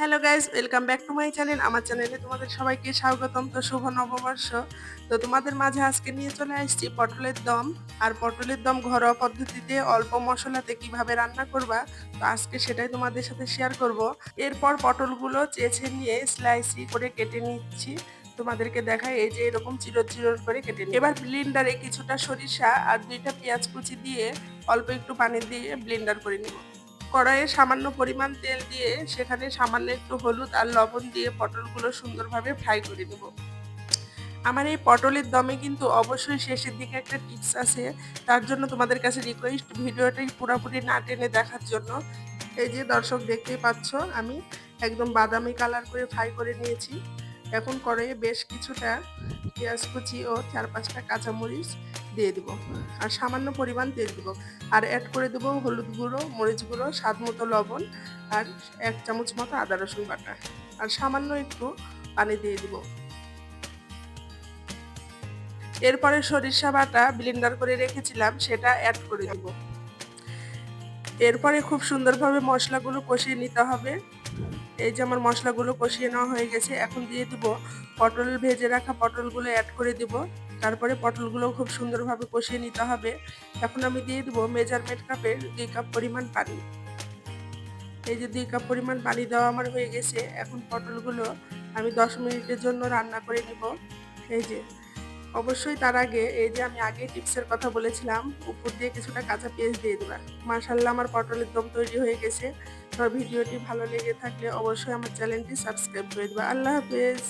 Hello guys welcome back to my channel আমার চ্যানেলে তোমাদের সবাইকে স্বাগতম। তো শুভ নববর্ষ। তো তোমাদের মাঝে আজকে নিয়ে চলে আসছি পটলের দম। আর পটলের দম ঘরোয়া পদ্ধতিতে অল্প মশলাতে কীভাবে রান্না করবা, তো আজকে সেটাই তোমাদের সাথে শেয়ার করব। এরপর পটলগুলো চেঁচে নিয়ে স্লাইসি করে কেটে নিচ্ছি। তোমাদেরকে দেখাই, এই যে এরকম চিরো চিরো করে কেটে নিই এবার ব্লিন্ডারে কিছুটা সরিষা আর দুইটা পেঁয়াজ কুচি দিয়ে অল্প একটু পানি দিয়ে ব্লেন্ডার করে নিব। কড়াইয়ে সামান্য পরিমাণ তেল দিয়ে সেখানে সামান্য একটু হলুদ আর লবণ দিয়ে পটলগুলো সুন্দরভাবে ফ্রাই করে নেব। আমার এই পটলের দমে কিন্তু অবশ্যই শেষের দিকে একটা টিপস আছে, তার জন্য তোমাদের কাছে রিকোয়েস্ট ভিডিওটাই পুরোপুরি না টেনে দেখার জন্য। এই যে দর্শক দেখতেই পাচ্ছ, আমি একদম বাদামি কালার করে ফ্রাই করে নিয়েছি। এখন কড়াইয়ে বেশ কিছুটা পেঁয়াজ কুচি ও চার পাঁচটা কাঁচামরিচ দিয়ে দিব। আর সামান্য পরিমাণ তেল দিব। আর অ্যাড করে দেবো হলুদ গুঁড়ো, মরিচ গুঁড়ো, স্বাদ মতো লবণ আর এক চামচ মতো আদা, রসুন বাটা। আর সামান্য একটু পানি দিয়ে দিব। এরপরে সরিষা বাটা ব্লেন্ডার করে রেখেছিলাম, সেটা অ্যাড করে দিব। এরপরে খুব সুন্দরভাবে মশলাগুলো কষিয়ে নিতে হবে। এই যে আমার মশলাগুলো কষিয়ে নেওয়া হয়ে গেছে, এখন দিয়ে দিব পটল, ভেজে রাখা পটলগুলো অ্যাড করে দিব। তারপরে পটলগুলো খুব সুন্দরভাবে কষিয়ে নিতে হবে। এখন আমি দিয়ে দিব মেজারমেন্ট কাপের দুই কাপ পরিমাণ পানি। এই যে দুই কাপ পরিমাণ পানি দেওয়া আমার হয়ে গেছে, এখন পটলগুলো আমি দশ মিনিটের জন্য রান্না করে নিব। এই যে, অবশ্যই তার আগে এই যে আমি আগে টিপসের কথা বলেছিলাম, উপর দিয়ে কিছুটা কাঁচা পেঁয়াজ দিয়ে দেবা মার্শাল্লাহ আমার পটলের দম তৈরি হয়ে গেছে। তো ভিডিওটি ভালো লেগে থাকলে অবশ্যই আমার চ্যানেলটি সাবস্ক্রাইব করে দেবা আল্লাহ হাফেজ।